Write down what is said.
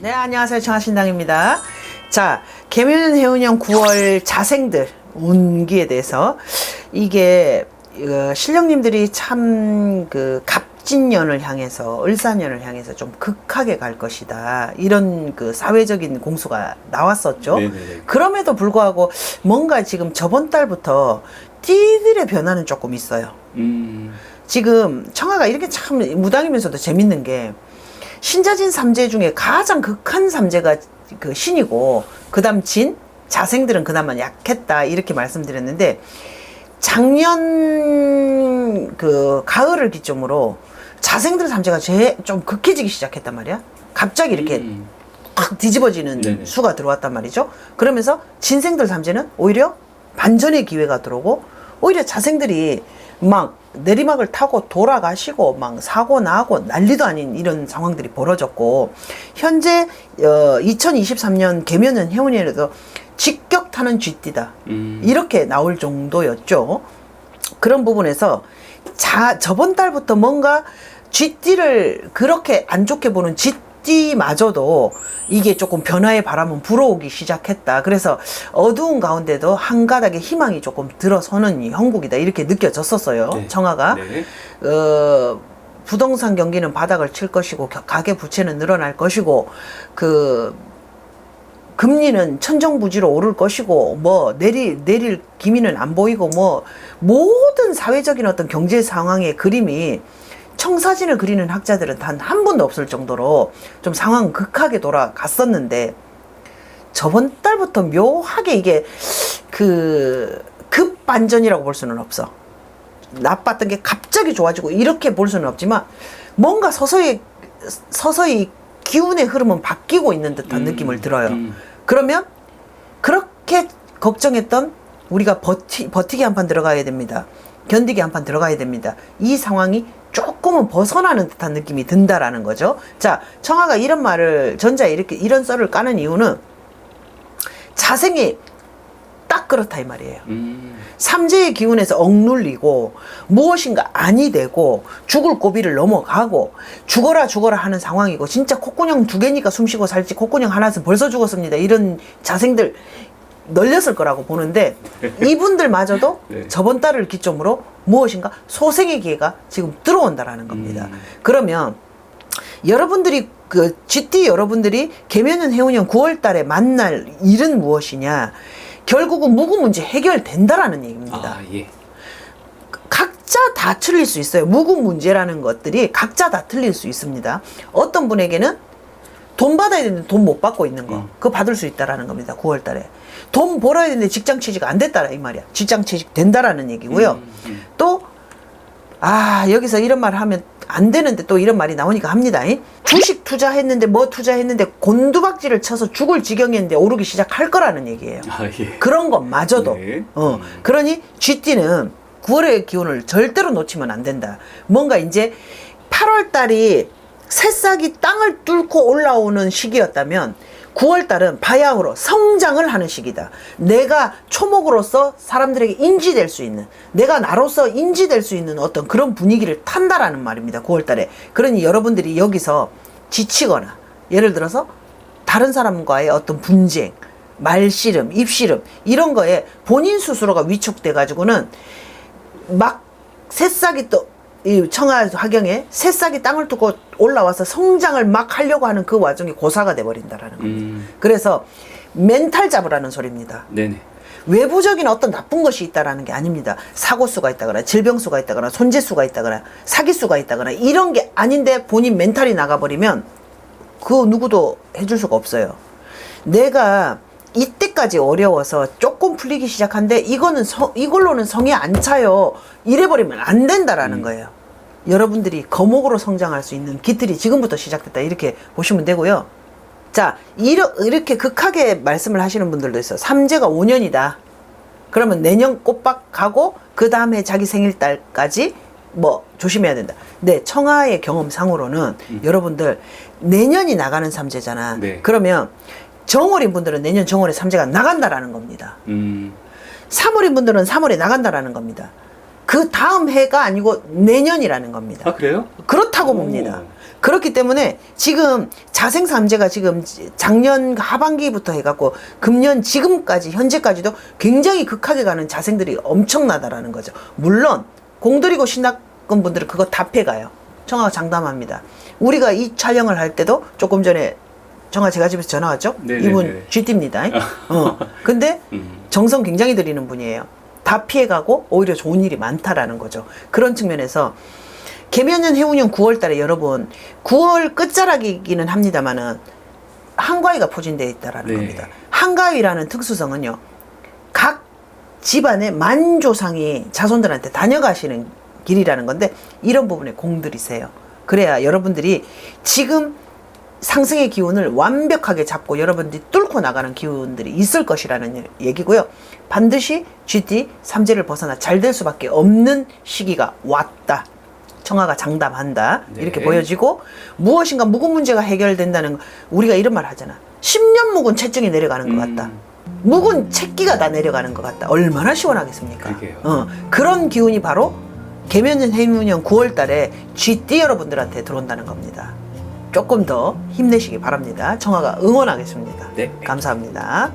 네, 안녕하세요. 청하신당입니다. 자, 개묘년 해운형 9월 자생들 운기에 대해서 이게 어, 신령님들이 참 그 갑진년을 향해서 을사년을 향해서 좀 극하게 갈 것이다. 이런 그 사회적인 공수가 나왔었죠. 네네네. 그럼에도 불구하고 뭔가 지금 저번 달부터 띠들의 변화는 조금 있어요. 음, 지금 청아가 이렇게 참 무당이면서도 재밌는 게 신자진 삼재 중에 가장 극한 삼재가 그 신이고 그 다음 진 자생들은 그나마 약했다 이렇게 말씀드렸는데 작년 그 가을을 기점으로 자생들 삼재가 제일 좀 극해지기 시작했단 말이야. 갑자기 이렇게 음, 확 뒤집어지는 네네. 수가 들어왔단 말이죠. 그러면서 진생들 삼재는 오히려 반전의 기회가 들어오고 오히려 자생들이 막 내리막을 타고 돌아가시고 막 사고 나고 난리도 아닌 이런 상황들이 벌어졌고 현재 어, 2023년 개면은 해운이라도 직격타는 쥐띠다 음. 이렇게 나올 정도였죠. 그런 부분에서 자 저번 달부터 뭔가 쥐띠를 그렇게 안 좋게 보는 쥐 띠마저도 이게 조금 변화의 바람은 불어오기 시작했다. 그래서 어두운 가운데도 한 가닥의 희망이 조금 들어서는 이 형국이다 이렇게 느껴졌었어요. 네. 청아가 네. 어, 부동산 경기는 바닥을 칠 것이고 겨- 가계 부채는 늘어날 것이고 그 금리는 천정부지로 오를 것이고 뭐 내릴 내릴 기미는 안 보이고 뭐 모든 사회적인 어떤 경제 상황의 그림이 청사진을 그리는 학자들은 단 한 분도 없을 정도로 좀 상황 극하게 돌아갔었는데 저번 달부터 묘하게 이게 그 급반전이라고 볼 수는 없어. 나빴던 게 갑자기 좋아지고 이렇게 볼 수는 없지만 뭔가 서서히 서서히 기운의 흐름은 바뀌고 있는 듯한 음, 느낌을 들어요. 음. 그러면 그렇게 걱정했던 우리가 버티, 버티기 한 판 들어가야 됩니다. 견디기 한 판 들어가야 됩니다. 이 상황이 조금은 벗어나는 듯한 느낌이 든다라는 거죠. 자, 청아가 이런 말을 전자에 이렇게 이런 썰을 까는 이유는 자생이 딱 그렇다 이 말이에요. 음. 삼재의 기운에서 억눌리고 무엇인가 아니 되고 죽을 고비를 넘어가고 죽어라 죽어라 하는 상황이고 진짜 콧구녕 두 개니까 숨쉬고 살지 콧구녕 하나는 벌써 죽었습니다 이런 자생들 널렸을 거라고 보는데 이분들마저도 네. 저번 달을 기점으로 무엇인가 소생의 기회가 지금 들어온다라는 겁니다 음. 그러면 여러분들이 그 GT 여러분들이 개면은 해운형 9월 달에 만날 일은 무엇이냐 결국은 무구 문제 해결된다라는 얘기입니다. 아, 예. 각자 다 틀릴 수 있어요. 무구 문제라는 것들이 각자 다 틀릴 수 있습니다. 어떤 분에게는 돈 받아야 되는데 돈 못 받고 있는 거. 음. 그거 받을 수 있다라는 겁니다. 9월 달에. 돈 벌어야 되는데 직장 취직 안 됐다라 이 말이야. 직장 취직 된다라는 얘기고요. 음, 음. 또, 아, 여기서 이런 말 하면 안 되는데 또 이런 말이 나오니까 합니다. 이? 주식 투자했는데 뭐 투자했는데 곤두박질을 쳐서 죽을 지경이었는데 오르기 시작할 거라는 얘기예요. 아, 예. 그런 것마저도. 네. 어, 음. 그러니 쥐띠는 9월의 기운을 절대로 놓치면 안 된다. 뭔가 이제 8월 달이 새싹이 땅을 뚫고 올라오는 시기였다면 9월 달은 바야흐로 성장을 하는 시기다. 내가 초목으로서 사람들에게 인지될 수 있는, 내가 나로서 인지될 수 있는 어떤 그런 분위기를 탄다라는 말입니다. 9월 달에. 그러니 여러분들이 여기서 지치거나, 예를 들어서 다른 사람과의 어떤 분쟁, 말씨름, 입씨름, 이런 거에 본인 스스로가 위축돼 가지고는 막 새싹이 또 이 청아 화경에 새싹이 땅을 뚫고 올라와서 성장을 막 하려고 하는 그 와중에 고사가 돼 버린다라는 겁니다. 음. 그래서 멘탈 잡으라는 소리입니다. 네네. 외부적인 어떤 나쁜 것이 있다라는 게 아닙니다. 사고수가 있다거나 질병수가 있다거나 손재수가 있다거나 사기수가 있다거나 이런 게 아닌데 본인 멘탈이 나가버리면 그 누구도 해줄 수가 없어요. 내가 이때까지 어려워서 조금 풀리기 시작한데 이거는 성, 이걸로는 성이 안 차요. 이래버리면 안 된다라는 거예요. 여러분들이 거목으로 성장할 수 있는 기틀이 지금부터 시작됐다 이렇게 보시면 되고요. 자, 이러, 이렇게 극하게 말씀을 하시는 분들도 있어요. 삼재가 5년이다. 그러면 내년 꽃박 가고 그 다음에 자기 생일달까지 뭐 조심해야 된다. 네, 청아의 경험상으로는 여러분들 내년이 나가는 삼재잖아. 네. 그러면 정월인 분들은 내년 정월에 삼재가 나간다라는 겁니다. 음. 3월인 분들은 3월에 나간다라는 겁니다. 그 다음 해가 아니고 내년이라는 겁니다. 아, 그래요? 그렇다고 오. 봅니다. 그렇기 때문에 지금 자생산재가 지금 작년 하반기부터 해갖고 금년 지금까지 현재까지도 굉장히 극하게 가는 자생들이 엄청나다라는 거죠. 물론 공들이고 신학금 분들은 그거 다 패가요. 청하가 장담합니다. 우리가 이 촬영을 할 때도 조금 전에 청하 제가 집에서 전화 왔죠? 네네네. 이분 GT입니다. 어. 근데 음. 정성 굉장히 들이는 분이에요. 다 피해가고 오히려 좋은 일이 많다라는 거죠. 그런 측면에서 개면년 해운년 9월 달에 여러분 9월 끝자락이기는 합니다만은 한가위가 포진되어 있다라는 네. 겁니다. 한가위라는 특수성은요. 각 집안의 만조상이 자손들한테 다녀가시는 길이라는 건데 이런 부분에 공들이세요. 그래야 여러분들이 지금 상승의 기운을 완벽하게 잡고 여러분들이 뚫고 나가는 기운들이 있을 것이라는 얘기고요. 반드시 GT 삼재를 벗어나 잘 될 수밖에 없는 시기가 왔다. 청하가 장담한다. 네. 이렇게 보여지고 무엇인가 묵은 문제가 해결된다는 거. 우리가 이런 말 하잖아. 10년 묵은 채증이 내려가는 것 같다. 음. 묵은 채기가 다 내려가는 것 같다. 얼마나 시원하겠습니까? 어, 그런 기운이 바로 개면년 해문년 9월 달에 GT 여러분들한테 들어온다는 겁니다. 조금 더 힘내시기 바랍니다. 청하가 응원하겠습니다. 네. 감사합니다.